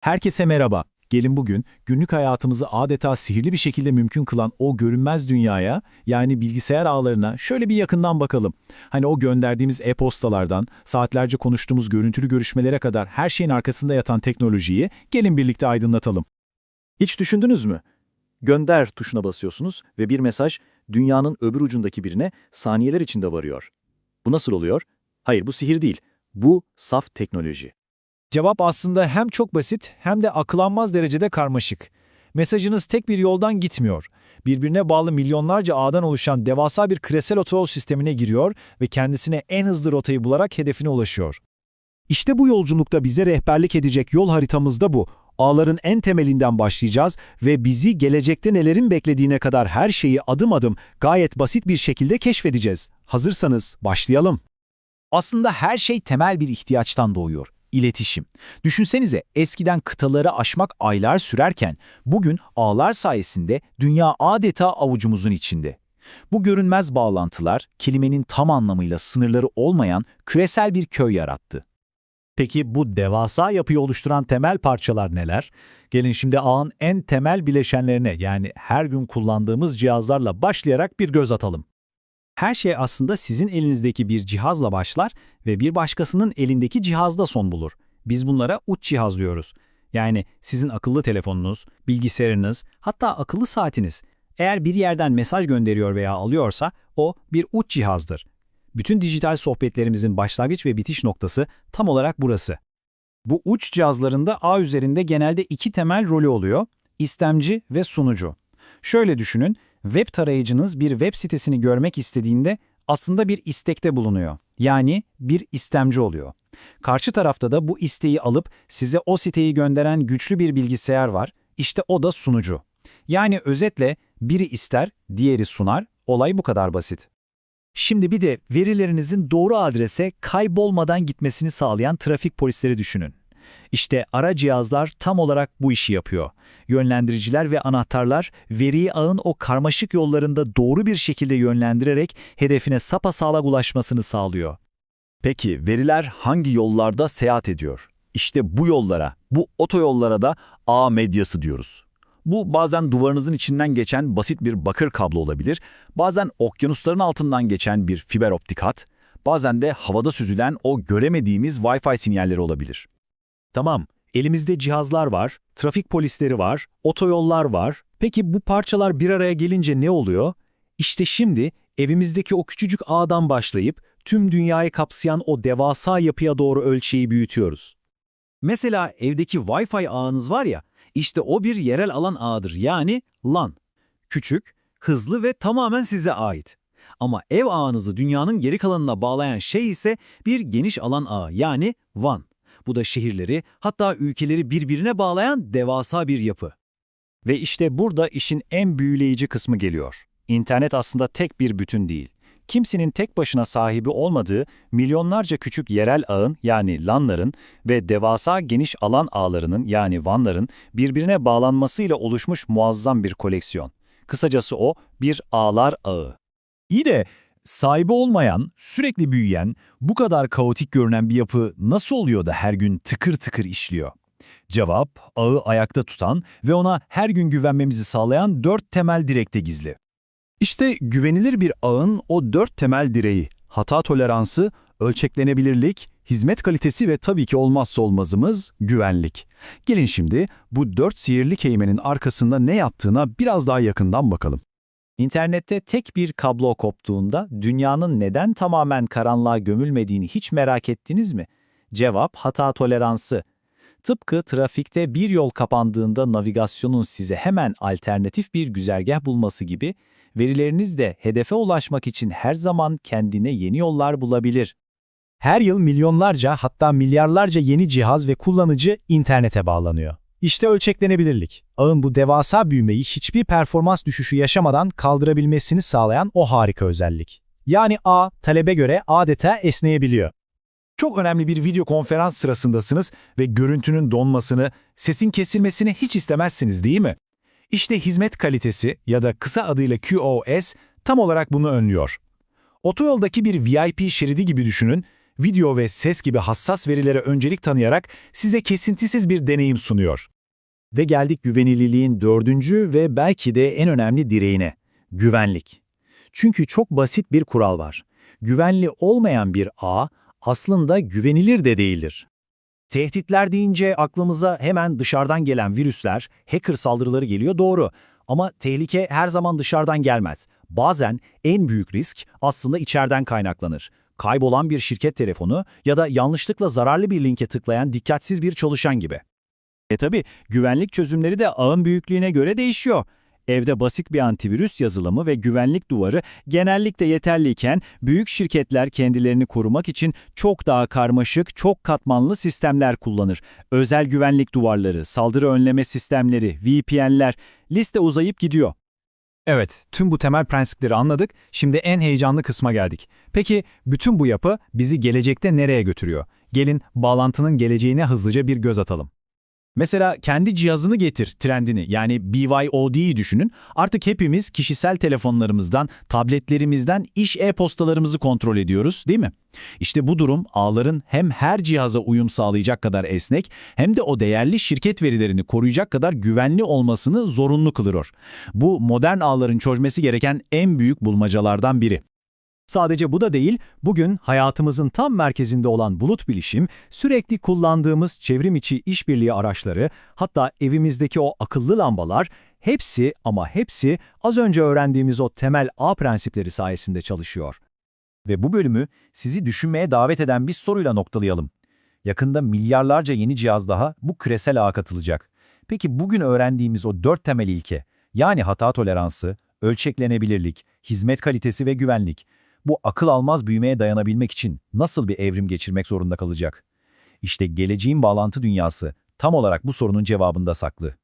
Herkese merhaba. Gelin bugün günlük hayatımızı adeta sihirli bir şekilde mümkün kılan o görünmez dünyaya, yani bilgisayar ağlarına şöyle bir yakından bakalım. Hani o gönderdiğimiz e-postalardan, saatlerce konuştuğumuz görüntülü görüşmelere kadar her şeyin arkasında yatan teknolojiyi gelin birlikte aydınlatalım. Hiç düşündünüz mü? Gönder tuşuna basıyorsunuz ve bir mesaj dünyanın öbür ucundaki birine saniyeler içinde varıyor. Bu nasıl oluyor? Hayır bu sihir değil. Bu saf teknoloji. Cevap aslında hem çok basit hem de akılanmaz derecede karmaşık. Mesajınız tek bir yoldan gitmiyor. Birbirine bağlı milyonlarca ağdan oluşan devasa bir küresel otoyol sistemine giriyor ve kendisine en hızlı rotayı bularak hedefine ulaşıyor. İşte bu yolculukta bize rehberlik edecek yol haritamız da bu. Ağların en temelinden başlayacağız ve bizi gelecekte nelerin beklediğine kadar her şeyi adım adım gayet basit bir şekilde keşfedeceğiz. Hazırsanız başlayalım. Aslında her şey temel bir ihtiyaçtan doğuyor. İletişim. Düşünsenize eskiden kıtaları aşmak aylar sürerken bugün ağlar sayesinde dünya adeta avucumuzun içinde. Bu görünmez bağlantılar kelimenin tam anlamıyla sınırları olmayan küresel bir köy yarattı. Peki bu devasa yapıyı oluşturan temel parçalar neler? Gelin şimdi ağın en temel bileşenlerine yani her gün kullandığımız cihazlarla başlayarak bir göz atalım. Her şey aslında sizin elinizdeki bir cihazla başlar ve bir başkasının elindeki cihazda son bulur. Biz bunlara uç cihaz diyoruz. Yani sizin akıllı telefonunuz, bilgisayarınız, hatta akıllı saatiniz. Eğer bir yerden mesaj gönderiyor veya alıyorsa o bir uç cihazdır. Bütün dijital sohbetlerimizin başlangıç ve bitiş noktası tam olarak burası. Bu uç cihazlarında ağ üzerinde genelde iki temel rolü oluyor, istemci ve sunucu. Şöyle düşünün, web tarayıcınız bir web sitesini görmek istediğinde aslında bir istekte bulunuyor. Yani bir istemci oluyor. Karşı tarafta da bu isteği alıp size o siteyi gönderen güçlü bir bilgisayar var. İşte o da sunucu. Yani özetle biri ister, diğeri sunar. Olay bu kadar basit. Şimdi bir de verilerinizin doğru adrese kaybolmadan gitmesini sağlayan trafik polisleri düşünün. İşte ara cihazlar tam olarak bu işi yapıyor. Yönlendiriciler ve anahtarlar veriyi ağın o karmaşık yollarında doğru bir şekilde yönlendirerek hedefine sapasağlam ulaşmasını sağlıyor. Peki veriler hangi yollarda seyahat ediyor? İşte bu yollara, bu otoyollara da ağ medyası diyoruz. Bu bazen duvarınızın içinden geçen basit bir bakır kablo olabilir, bazen okyanusların altından geçen bir fiber optik hat, bazen de havada süzülen o göremediğimiz Wi-Fi sinyalleri olabilir. Tamam, elimizde cihazlar var, trafik polisleri var, otoyollar var. Peki bu parçalar bir araya gelince ne oluyor? İşte şimdi evimizdeki o küçücük ağdan başlayıp tüm dünyayı kapsayan o devasa yapıya doğru ölçeği büyütüyoruz. Mesela evdeki Wi-Fi ağınız var ya, işte o bir yerel alan ağıdır yani LAN. Küçük, hızlı ve tamamen size ait. Ama ev ağınızı dünyanın geri kalanına bağlayan şey ise bir geniş alan ağı yani WAN. Bu da şehirleri hatta ülkeleri birbirine bağlayan devasa bir yapı. Ve işte burada işin en büyüleyici kısmı geliyor. İnternet aslında tek bir bütün değil. Kimsenin tek başına sahibi olmadığı milyonlarca küçük yerel ağın yani LAN'ların ve devasa geniş alan ağlarının yani WAN'ların birbirine bağlanmasıyla oluşmuş muazzam bir koleksiyon. Kısacası o bir ağlar ağı. İyi de sahibi olmayan, sürekli büyüyen, bu kadar kaotik görünen bir yapı nasıl oluyor da her gün tıkır tıkır işliyor? Cevap, ağı ayakta tutan ve ona her gün güvenmemizi sağlayan dört temel direkte gizli. İşte güvenilir bir ağın o dört temel direği, hata toleransı, ölçeklenebilirlik, hizmet kalitesi ve tabii ki olmazsa olmazımız güvenlik. Gelin şimdi bu dört sihirli kelimenin arkasında ne yattığına biraz daha yakından bakalım. İnternette tek bir kablo koptuğunda dünyanın neden tamamen karanlığa gömülmediğini hiç merak ettiniz mi? Cevap hata toleransı. Tıpkı trafikte bir yol kapandığında navigasyonun size hemen alternatif bir güzergah bulması gibi, verileriniz de hedefe ulaşmak için her zaman kendine yeni yollar bulabilir. Her yıl milyonlarca hatta milyarlarca yeni cihaz ve kullanıcı internete bağlanıyor. İşte ölçeklenebilirlik. Ağın bu devasa büyümeyi hiçbir performans düşüşü yaşamadan kaldırabilmesini sağlayan o harika özellik. Yani ağ, talebe göre adeta esneyebiliyor. Çok önemli bir video konferans sırasındasınız ve görüntünün donmasını, sesin kesilmesini hiç istemezsiniz değil mi? İşte hizmet kalitesi ya da kısa adıyla QoS tam olarak bunu önlüyor. Otoyoldaki bir VIP şeridi gibi düşünün video ve ses gibi hassas verilere öncelik tanıyarak size kesintisiz bir deneyim sunuyor. Ve geldik güvenilirliğin dördüncü ve belki de en önemli direğine. Güvenlik. Çünkü çok basit bir kural var. Güvenli olmayan bir ağ aslında güvenilir de değildir. Tehditler deyince aklımıza hemen dışarıdan gelen virüsler, hacker saldırıları geliyor doğru. Ama tehlike her zaman dışarıdan gelmez. Bazen en büyük risk aslında içeriden kaynaklanır. Kaybolan bir şirket telefonu ya da yanlışlıkla zararlı bir linke tıklayan dikkatsiz bir çalışan gibi. E tabi güvenlik çözümleri de ağın büyüklüğüne göre değişiyor. Evde basit bir antivirüs yazılımı ve güvenlik duvarı genellikle yeterliyken büyük şirketler kendilerini korumak için çok daha karmaşık, çok katmanlı sistemler kullanır. Özel güvenlik duvarları, saldırı önleme sistemleri, VPN'ler liste uzayıp gidiyor. Evet, tüm bu temel prensipleri anladık. Şimdi en heyecanlı kısma geldik. Peki bütün bu yapı bizi gelecekte nereye götürüyor? Gelin bağlantının geleceğine hızlıca bir göz atalım. Mesela kendi cihazını getir trendini yani BYOD'yi düşünün. Artık hepimiz kişisel telefonlarımızdan, tabletlerimizden iş e-postalarımızı kontrol ediyoruz değil mi? İşte bu durum ağların hem her cihaza uyum sağlayacak kadar esnek hem de o değerli şirket verilerini koruyacak kadar güvenli olmasını zorunlu kılıyor. Bu modern ağların çözmesi gereken en büyük bulmacalardan biri. Sadece bu da değil, bugün hayatımızın tam merkezinde olan bulut bilişim, sürekli kullandığımız çevrim içi işbirliği araçları, hatta evimizdeki o akıllı lambalar, hepsi ama hepsi az önce öğrendiğimiz o temel ağ prensipleri sayesinde çalışıyor. Ve bu bölümü sizi düşünmeye davet eden bir soruyla noktalayalım. Yakında milyarlarca yeni cihaz daha bu küresel ağa katılacak. Peki bugün öğrendiğimiz o dört temel ilke, yani hata toleransı, ölçeklenebilirlik, hizmet kalitesi ve güvenlik, bu akıl almaz büyümeye dayanabilmek için nasıl bir evrim geçirmek zorunda kalacak? İşte geleceğin bağlantı dünyası tam olarak bu sorunun cevabında saklı.